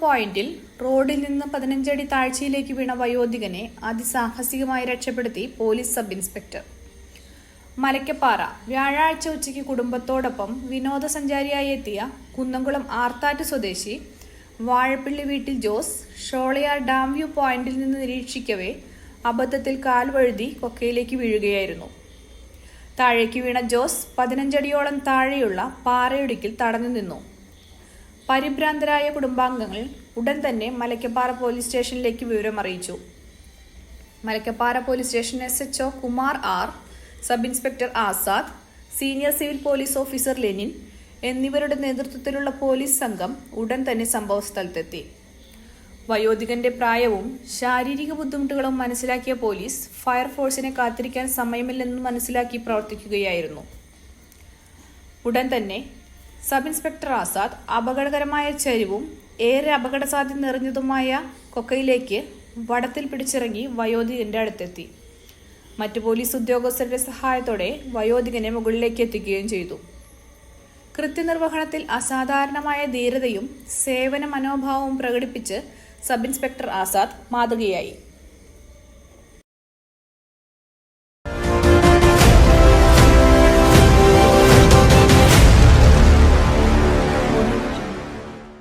പോയിന്റിൽ റോഡിൽ നിന്ന് പതിനഞ്ചടി താഴ്ചയിലേക്ക് വീണ വയോധികനെ അതിസാഹസികമായി രക്ഷപ്പെടുത്തി പോലീസ് സബ് ഇൻസ്പെക്ടർ. മലക്കപ്പാറ വ്യാഴാഴ്ച ഉച്ചയ്ക്ക് കുടുംബത്തോടൊപ്പം വിനോദസഞ്ചാരിയായി എത്തിയ കുന്നംകുളം ആർത്താറ്റ് സ്വദേശി വാഴപ്പള്ളി വീട്ടിൽ ജോസ് ഷോളയാർ ഡാം വ്യൂ പോയിന്റിൽ നിന്ന് നിരീക്ഷിക്കവേ അബദ്ധത്തിൽ കാൽവഴുതി കൊക്കയിലേക്ക് വീഴുകയായിരുന്നു. താഴേക്ക് വീണ ജോസ് പതിനഞ്ചടിയോളം താഴെയുള്ള പാറയിടുക്കിൽ തടഞ്ഞു നിന്നു. പരിഭ്രാന്തരായ കുടുംബാംഗങ്ങൾ ഉടൻ തന്നെ മലക്കപ്പാറ പോലീസ് സ്റ്റേഷനിലേക്ക് വിവരം അറിയിച്ചു. Malakkappara police station S H Kumar R sub inspector Azad senior civil police officer Lenin എന്നിവരുടെ നേതൃത്വത്തിലുള്ള പോലീസ് സംഘം ഉടൻ തന്നെ സംഭവസ്ഥലത്തെത്തി. വയോധികന്റെ പ്രായവും ശാരീരിക ബുദ്ധിമുട്ടുകളും മനസ്സിലാക്കിയ പോലീസ് ഫയർഫോഴ്സിനെ കാത്തിരിക്കാൻ സമയമില്ലെന്ന് മനസ്സിലാക്കി പ്രവർത്തിക്കുകയായിരുന്നു. ഉടൻ തന്നെ സബ് ഇൻസ്പെക്ടർ ആസാദ് അപകടകരമായ ചരിവും ഏറെ അപകട സാധ്യത നിറഞ്ഞതുമായ കൊക്കയിലേക്ക് വടത്തിൽ പിടിച്ചിറങ്ങി വയോധികന്റെ അടുത്തെത്തി. മറ്റു പോലീസ് ഉദ്യോഗസ്ഥരുടെ സഹായത്തോടെ വയോധികനെ മുകളിലേക്ക് എത്തിക്കുകയും ചെയ്തു. കൃത്യനിർവഹണത്തിൽ അസാധാരണമായ ധീരതയും സേവന മനോഭാവവും പ്രകടിപ്പിച്ച് സബ് ഇൻസ്പെക്ടർ ആസാദ് മാതൃകയായി.